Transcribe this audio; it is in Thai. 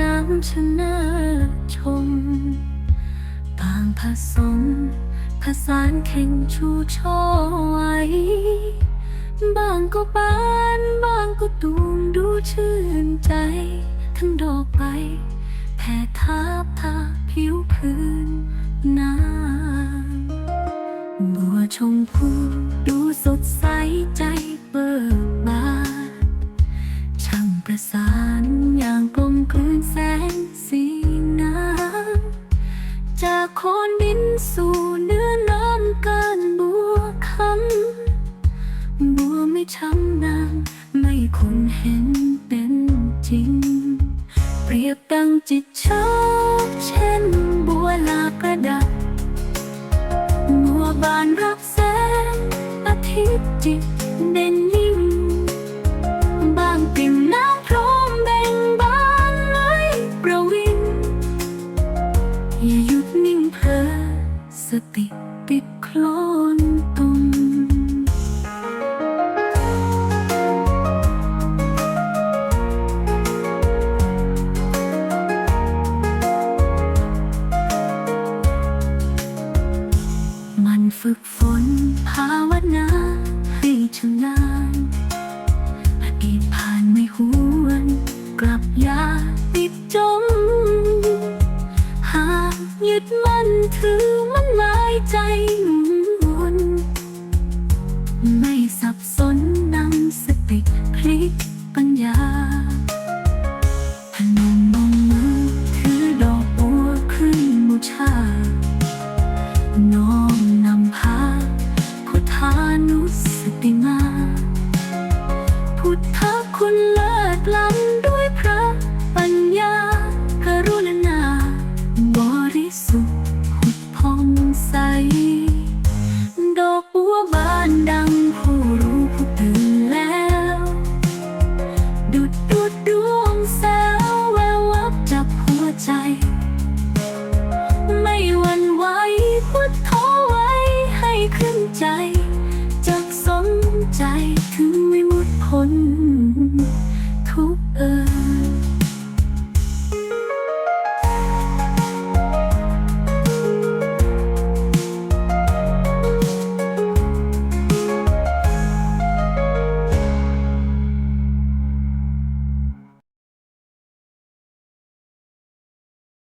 น้ำชนะชม บางผสมผสานแข่งชูช่อไว้ บางก็บานบางก็ตูมดูชื่นใจ ทั้งดอกใบแผ่ทาบทาผิวพื้นน้ำบัวชมพูดูสดใสใจเบิกบาน โคนดินสู่เนื้อน้ำเกินบัวคำบัวไม่ช้ำนางไม่คุณเห็นเป็นจริง เปรียบดังจิตชอบเช่นบัวลากระดับบัวบานรับแสงอาทิตย์จิตเด่นยิ่งบางปิ่ม ติติดโคลนตุมมันฝึกฝนภาวนาให้ชำนาญอดีตผ่านไม่หวนกลับยาติดจมหากยึดมันถือมันมา ใจหมุนวนไม่สับสนนำสติพลิกปัญญาพนมมงมือถือดอกบัวขึ้นบูชา น้อมนำพาพุทธานุสติมา พุทธคุณเลิศล้ำ วบานดังผู้รู้ผู้ตื่นแล้ว ดุดดุดดวงแสวแวววับจับหัวใจ ไม่หวั่นไหวพุทโธไว้ให้ขึ้นใจ จากสนใจถึงวิมุตติพ้น